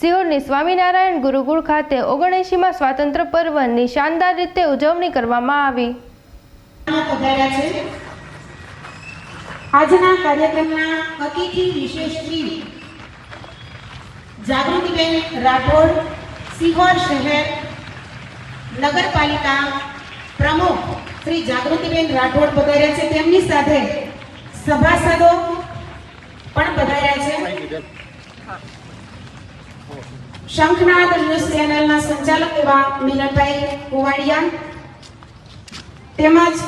સિહોરની સ્વામિનારાયણ ગુરુકુળ ખાતે ઓગણએંશીમાં સ્વાતંત્ર્ય પર્વની શાનદાર રીતે ઉજવણી કરવામાં આવી. આજના કાર્યક્રમના અતિથિ વિશેષ શ્રી જાગૃતિબેન રાઠોડ, સિહોર શહેર નગરપાલિકા પ્રમુખ શ્રી જાગૃતિબેન રાઠોડ પધાર્યા છે. તેમની સાથે સભાસદો પણ પધાર્યા છે. શંખનાદ ન્યૂઝ ચેનલના સંચાલક એવા મિલનભાઈ કુવાડિયા તેમજ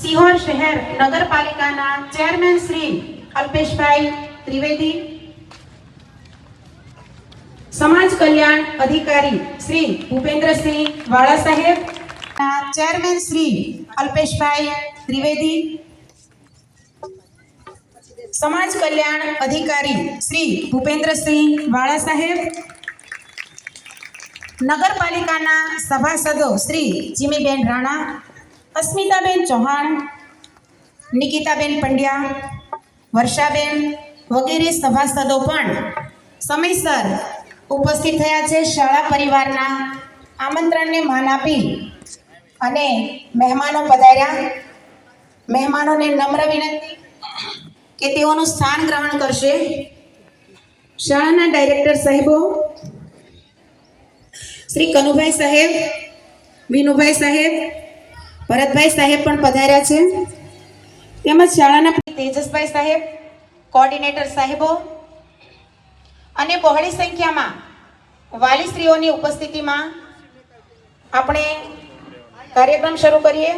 સિહોર શહેર નગરપાલિકાના ચેરમેન શ્રી અલ્પેશભાઈ ત્રિવેદી, સમાજ કલ્યાણ અધિકારી શ્રી ભૂપેન્દ્રસિંહ વાળા સાહેબ ચેરમેન શ્રી અલ્પેશભાઈ ત્રિવેદી સમાજ કલ્યાણ અધિકારી શ્રી ભૂપેન્દ્રસિંહ વાળા સાહેબ નગરપાલિકાના સભાસદો શ્રી જીમીબેન રાણા, અસ્મિતાબેન ચૌહાણ, નિકિતાબેન પંડ્યા, વર્ષાબેન વગેરે સભાસદો પણ સમયસર ઉપસ્થિત થયા છે. શાળા પરિવારના આમંત્રણને માન આપી અને મહેમાનો પધાર્યા. મહેમાનોને નમ્ર વિનંતી કે તેઓનું સ્થાન ગ્રહણ કરશે? શાળાના ડાયરેક્ટર સાહેબો શ્રી કનુભાઈ સાહેબ વિનુભાઈ સાહેબ ભરતભાઈ સાહેબ પણ પધાર્યા છે. તેમજ શાળાના તેજસભાઈ સાહેબ કોર્ડિનેટર સાહેબો અને બહોળી સંખ્યામાં વાલીશ્રીઓની ઉપસ્થિતિમાં આપણે કાર્યક્રમ શરૂ કરીએ.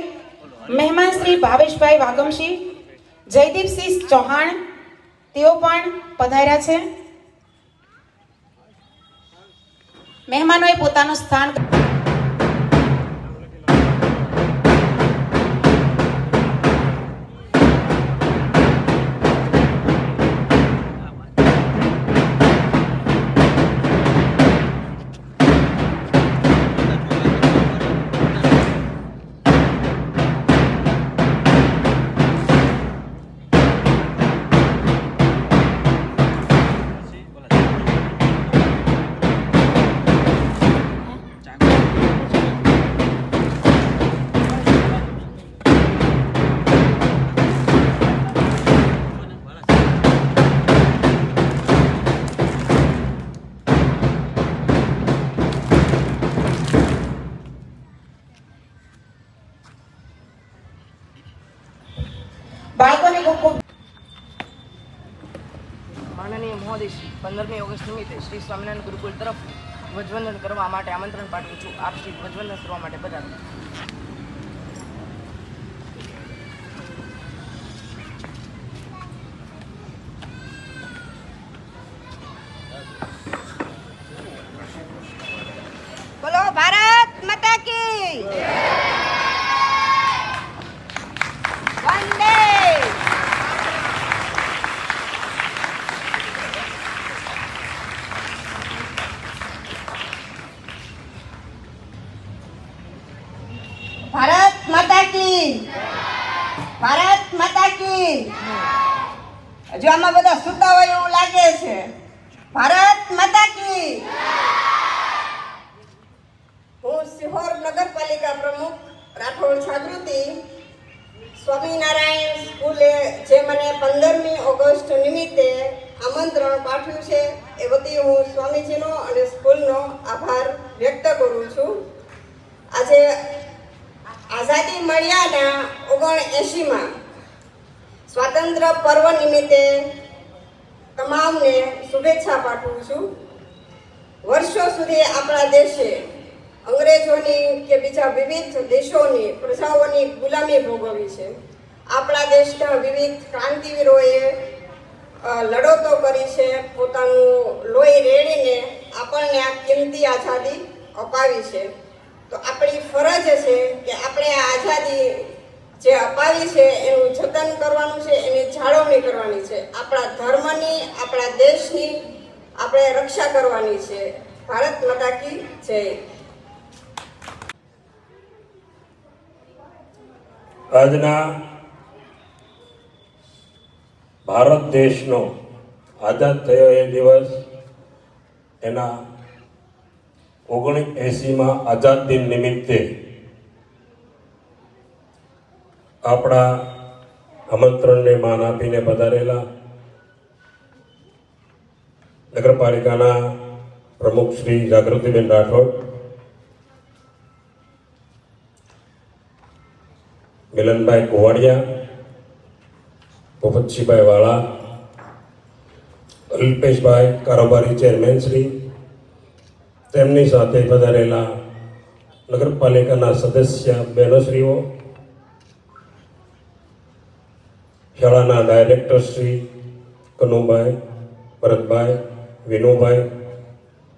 મહેમાન શ્રી ભાવેશભાઈ વાગમશી જયદીપસિંહ ચૌહાણ તેઓ પણ પધાર્યા છે. મહેમાનોએ પોતાનું સ્થાન માનનીય પંદરમી ઓગસ્ટ નિમિત્તે શ્રી સ્વામિનારાયણ ગુરુકુલ તરફ ધ્વજવંદન કરવા માટે આમંત્રણ પાઠવું છું. આપ શ્રી ધ્વજવંદન કરવા માટે પધારો. ભારત માતા આમાં બધા સુતા હોય એવું લાગે છે. ભારત માતા કી. હું સિહોર નગરપાલિકા પ્રમુખ રાઠોડ જાગૃતિ. સ્વામિનારાયણ સ્કૂલે જે મને પંદરમી ઓગસ્ટ નિમિત્તે આમંત્રણ પાઠવ્યું છે, એ વતી હું સ્વામીજીનો અને સ્કૂલનો આભાર વ્યક્ત કરું છું. આજે આઝાદી મળ્યાના ઓગણ એંશીમાં સ્વાતંત્ર્ય પર્વ નિમિત્તે તમામને શુભેચ્છા પાઠવું છું. વર્ષો સુધી આપણા દેશે અંગ્રેજોની કે બીજા વિવિધ દેશોની પ્રજાઓની ગુલામી ભોગવી છે. આપણા દેશના વિવિધ ક્રાંતિવીરોએ લડતો કરી છે. પોતાનું લોહી રેડીને આપણને આ કિંમતી આઝાદી અપાવી છે. તો આપણી ફરજ છે કે આપણે આ આઝાદી જે અપાવી છે, એનું જતન કરવાનું છે, એની જાળવણી કરવાની છે. આપણા ધર્મની, આપણા દેશની આપણે રક્ષા કરવાની છે. ભારત માતા કી જય. આજના ભારત દેશનો આઝાદ થયો એ દિવસ, એના ઓગણીસ એંસીમાં આઝાદ દિન નિમિત્તે આપણા આમંત્રણને માન આપીને પધારેલા નગરપાલિકાના પ્રમુખ શ્રી જાગૃતિબેન રાઠોડ, મિલનભાઈ કુવાડિયા પોપતસિંહભાઈ વાળા, અલ્પેશભાઈ કારોબારી ચેરમેન શ્રી, તેમની સાથે પધારેલા નગરપાલિકાના સદસ્ય બહેનોશ્રીઓ શાળાના ડાયરેક્ટર શ્રી કનુભાઈ, ભરતભાઈ, વિનુભાઈ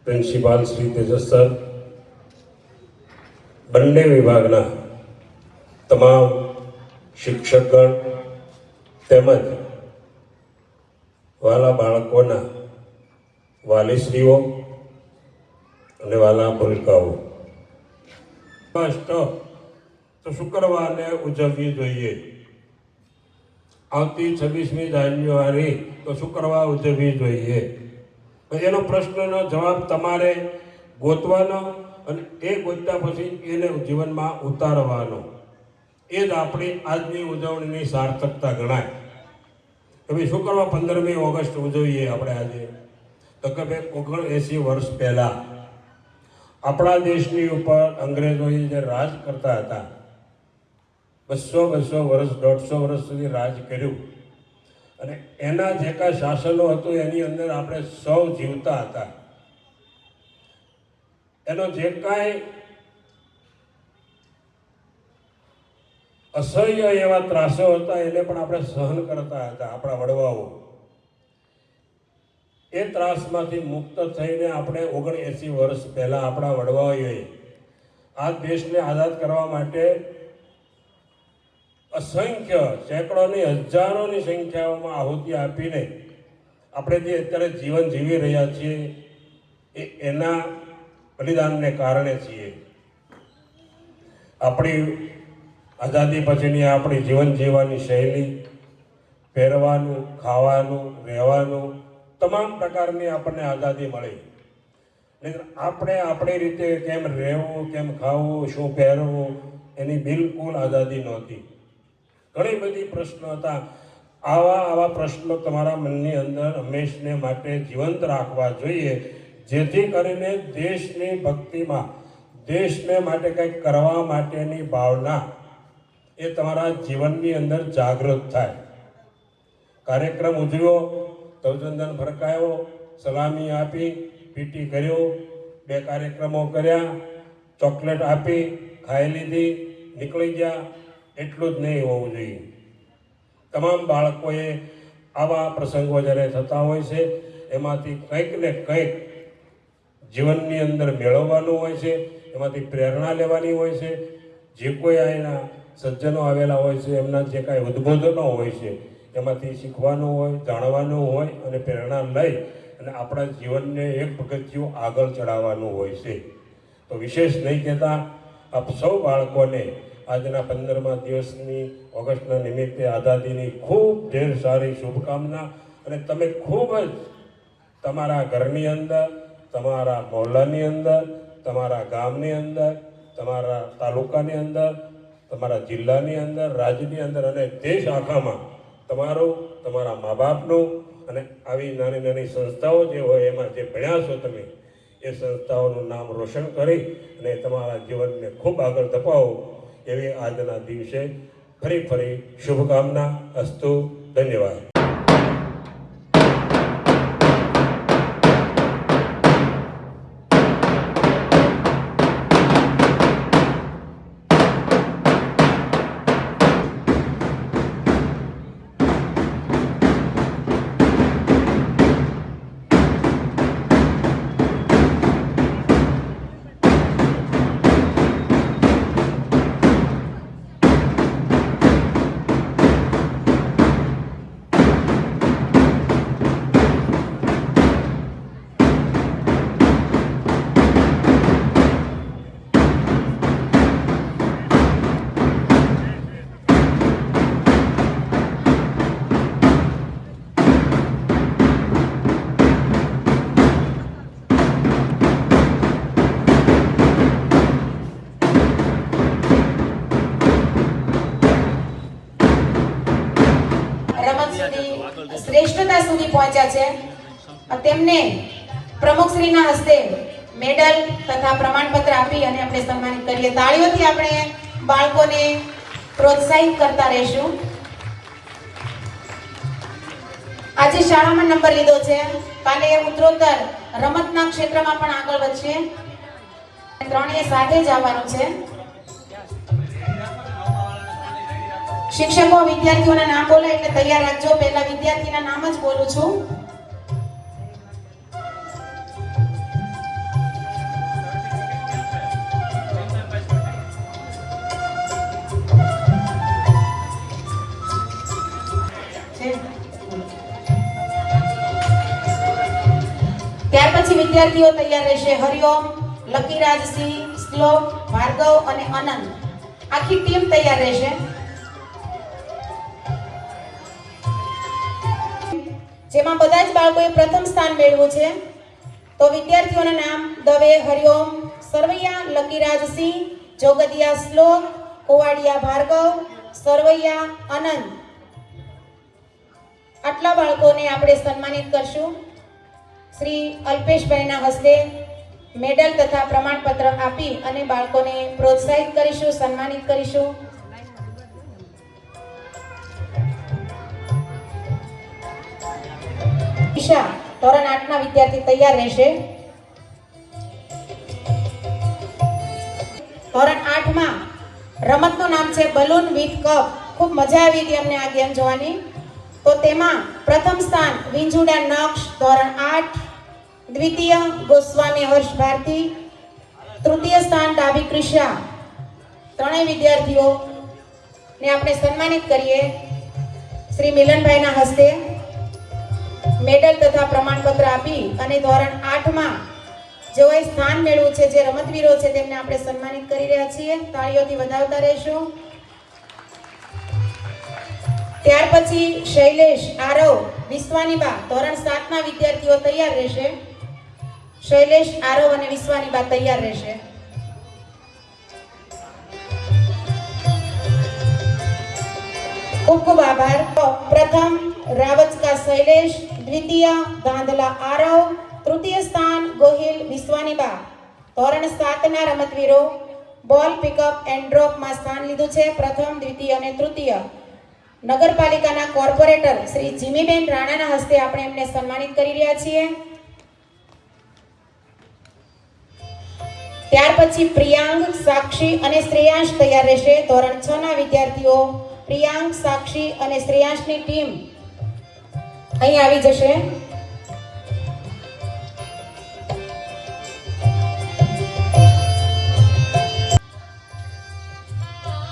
પ્રિન્સિપાલ શ્રી તેજસ બંને વિભાગના તમામ શિક્ષકગણ તેમજ વાલા બાળકોના વાલીશ્રીઓ અને વાલા ભૂલકાઓ. તો શુક્રવારને ઉજવવી જોઈએ. આવતી છવ્વીસમી જાન્યુઆરી તો શુક્રવાર ઉજવવી જોઈએ. એનો પ્રશ્નનો જવાબ તમારે ગોતવાનો અને એ ગોતતા પછી એને જીવનમાં ઉતારવાનો. એ જ આપણી આજની ઉજવણીની સાર્થકતા ગણાય. કે ભાઈ શુક્રવાર પંદરમી ઓગસ્ટ ઉજવીએ આપણે આજે. તો કે ભાઈ ઓગણએંસી વર્ષ પહેલાં આપણા દેશની ઉપર અંગ્રેજોએ જે રાજ કરતા હતા બસો બસો વર્ષ, દોઢસો વર્ષ સુધી રાજ કર્યું. અને એના જે કાંઈ શાસનો હતું, એની અંદર આપણે સૌ જીવતા હતા. એનો જે કાંઈ અસહ્ય એવા ત્રાસો હતા, એને પણ આપણે સહન કરતા હતા, આપણા વડવાઓ. એ ત્રાસમાંથી મુક્ત થઈને આપણે ઓગણ એંસી વર્ષ પહેલાં આપણા વડવાઓએ આ દેશને આઝાદ કરવા માટે અસંખ્ય સેંકડોની, હજારોની સંખ્યાઓમાં આહુતિ આપીને આપણે જે અત્યારે જીવન જીવી રહ્યા છીએ, એ એના બલિદાનને કારણે છીએ. આપણી આઝાદી પછીની આપણી જીવન જીવવાની શૈલી, પહેરવાનું, ખાવાનું, રહેવાનું, તમામ પ્રકારની આપણને આઝાદી મળી. આપણે આપણી રીતે કેમ રહેવું, કેમ ખાવું, શું પહેરવું, એની બિલકુલ આઝાદી નહોતી. ઘણી બધી પ્રશ્નો હતા. આવા આવા પ્રશ્નો તમારા મનની અંદર હંમેશને માટે જીવંત રાખવા જોઈએ. જેથી કરીને દેશની ભક્તિમાં, દેશને માટે કંઈક કરવા માટેની ભાવના એ તમારા જીવનની અંદર જાગૃત થાય. કાર્યક્રમ ઉજવ્યો ધવચંદન ફરકાયો સલામી આપી, પીટી કર્યો, બે કાર્યક્રમો કર્યા, ચોકલેટ આપી, ખાઈ લીધી, નીકળી ગયા એટલું જ નહીં હોવું જોઈએ. તમામ બાળકોએ આવા પ્રસંગો જ્યારે થતા હોય છે, એમાંથી કંઈક ને કંઈક જીવનની અંદર મેળવવાનું હોય છે, એમાંથી પ્રેરણા લેવાની હોય છે. જે કોઈ અહીંના સજ્જનો આવેલા હોય છે, એમના જે કાંઈ ઉદ્બોધનો હોય છે, એમાંથી શીખવાનું હોય, જાણવાનું હોય અને પ્રેરણા લઈ અને આપણા જીવનને એક પગથિયું આગળ ચડાવવાનું હોય છે. તો વિશેષ નહીં કહેતા, આપ સૌ બાળકોને આજના પંદરમા દિવસની ઓગસ્ટના નિમિત્તે આઝાદીની ખૂબ ઢેર સારી શુભકામના અને તમે ખૂબ જ તમારા ઘરની અંદર, તમારા મોહલ્લાની અંદર, તમારા ગામની અંદર, તમારા તાલુકાની અંદર, તમારા જિલ્લાની અંદર, રાજ્યની અંદર અને દેશ આખામાં તમારું, તમારા મા બાપનું અને આવી નાની નાની સંસ્થાઓ જે હોય એમાં જે ભણ્યા છો તમે, એ સંસ્થાઓનું નામ રોશન કરી અને તમારા જીવનને ખૂબ આગળ ધપાવો. એવી આજના દિવસે ફરી ફરી શુભકામના અસ્તુ ધન્યવાદ. શ્રેષ્ઠતા સુધી પહોંચ્યા છે. તેમને પ્રમુખશ્રીના હસ્તે મેડલ તથા પ્રમાણપત્ર આપી અને આપણે સન્માનિત કરીએ. તાળીઓથી આપણે બાળકોને પ્રોત્સાહિત કરતા રહીશું. આજે શાળામાં નંબર લીધો છે. કાલે ઉત્તરોત્તર રમતના ક્ષેત્રમાં પણ આગળ વધશે ત્રણેય સાથે જ આવવાનું છે. શિક્ષકો, વિદ્યાર્થીઓના નામ બોલે એટલે તૈયાર રાખજો. પહેલા વિદ્યાર્થીના નામ જ બોલું છું. ત્યાર પછી વિદ્યાર્થીઓ તૈયાર રહેશે. હરિઓમ લકીરાજસિંહ શ્લોક, ભાર્ગવ અને અનંત. આખી ટીમ તૈયાર રહેશે. જેમાં બધા જ બાળકોએ પ્રથમ સ્થાન મેળવ્યું છે. તો વિદ્યાર્થીઓના નામ દવે, હરિઓમ, સરવૈયા લકીરાજસિંહ જોગદિયા શ્લોક, કોવાડિયા ભાર્ગવ, સરવૈયા અનંત. આટલા બાળકોને આપણે સન્માનિત કરશું. શ્રી અલ્પેશભાઈના હસ્તે મેડલ તથા પ્રમાણપત્ર આપી અને બાળકોને પ્રોત્સાહિત કરીશું, સન્માનિત કરીશું. ઈશા ધોરણ આઠના વિદ્યાર્થી તૈયાર રહેશે. ધોરણ આઠમાં રમતનું નામ છે બલૂન વિથ કપ. ખૂબ મજા આવી હતી અમને આ ગેમ જોવાની. તો તેમાં પ્રથમ સ્થાન વિંજુડા નક્ષ, ધોરણ આઠ, દ્વિતીય ગોસ્વામી હર્ષ ભારતી, તૃતીય સ્થાન ડાબી ક્રિશા ત્રણેય વિદ્યાર્થીઓ ને આપણે સન્માનિત કરીએ. શ્રી મિલનભાઈના હસ્તે. મેડલ તથા પ્રમાણપત્ર આપી અને ધોરણ આઠમાં જેઓએ સ્થાન મેળવ્યું છે, જે રમતવીરો છે, તેમને આપણે સન્માનિત કરી રહ્યા છીએ. તાળીઓથી વધાવતા રહેશું. ત્યાર પછી શૈલેષ આરવ વિશ્વાનીબા ધોરણ સાતના વિદ્યાર્થીઓ તૈયાર રહેશે. શૈલેષ આરવ અને વિશ્વાનીબા તૈયાર રહેશે. ખૂબ ખૂબ આભાર. પ્રથમ રાવચકા શૈલેષ દ્વિતીય ધાંધલા આરવ, તૃતીય સ્થાન ગોહિલ વિશ્વાનીબા ધોરણ સાતના રમતવીરો, બોલ પિકઅપ એન્ડ ડ્રોપમાં સ્થાન લીધું છે પ્રથમ, દ્વિતીય અને તૃતીય. નગરપાલિકાના કોર્પોરેટર શ્રી જીમીબેન રાણાના હસ્તે આપણે એમને સન્માનિત કરી રહ્યા છીએ. ત્યાર પછી પ્રિયાંગ સાક્ષી અને શ્રેયાંશ તૈયાર રહેશે. ધોરણ છ ના વિદ્યાર્થીઓ, પ્રિયાંગ સાક્ષી અને શ્રેયાંશની ટીમ અહીં આવી જશે.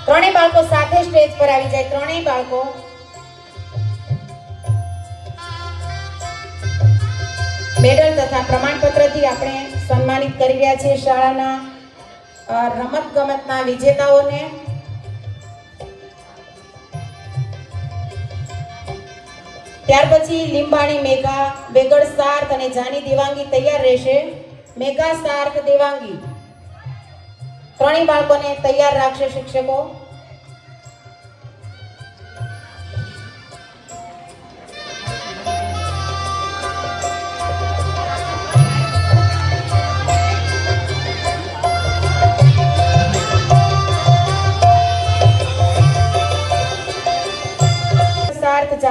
ત્રણેય બાળકો સાથે સ્ટેજ પર આવી જાય. ત્રણેય બાળકો. મેડલ તથા પ્રમાણપત્રથી આપણે સન્માનિત કરી રહ્યા છીએ શાળાના રમત ગમતના વિજેતાઓને. ત્યાર પછી લીંબાણી મેઘા વેગડ સાર્થ અને જાની દેવાંગી તૈયાર રહેશે. મેઘા સાર્થ દેવાંગી. ત્રણેય બાળકોને તૈયાર રાખશે શિક્ષકો.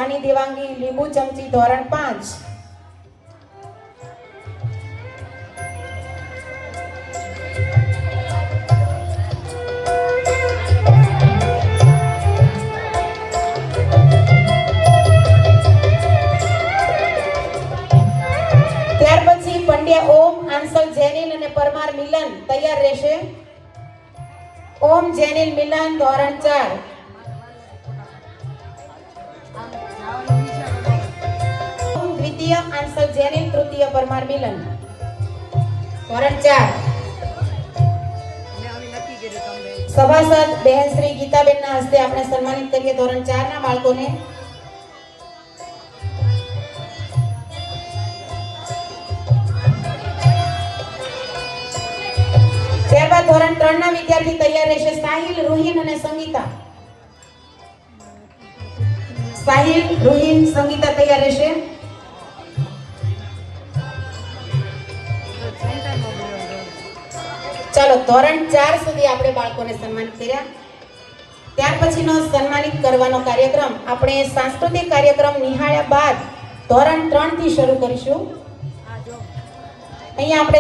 જાની દેવાંગી લીંબુ ચમચી ધોરણ પાંચ. ત્યાર પછી પંડ્યા ઓમ, આંસલ, જેનિલ અને પરમાર મિલન તૈયાર રહેશે. ઓમ, જેનિલ, મિલન, ધોરણ ચાર. દ્વિતીય આંસલ જેનિલ તૃતીય પરમાર મિલન. ધોરણ ચાર. સભાસદ બહેન શ્રી ગીતાબેનના હસ્તે આપણે સન્માનિત કરીએ ધોરણ ચાર ના બાળકોને. ત્યારબાદ ધોરણ ત્રણ ના વિદ્યાર્થી તૈયાર રહેશે સાહિલ, રોહિન અને સંગીતા. સાહિલ, રોહિન, સંગીતા તૈયાર રહેશે. ચાલો, ધોરણ ચાર સુધી આપણે બાળકોને સન્માનિત કર્યા. ત્યાર પછીનો સન્માનિત કરવાનો કાર્યક્રમ આપણે સાંસ્કૃતિક કાર્યક્રમ નિહાળ્યા બાદ ધોરણ ત્રણથી શરૂ કરીશું. અહીંયા આપણે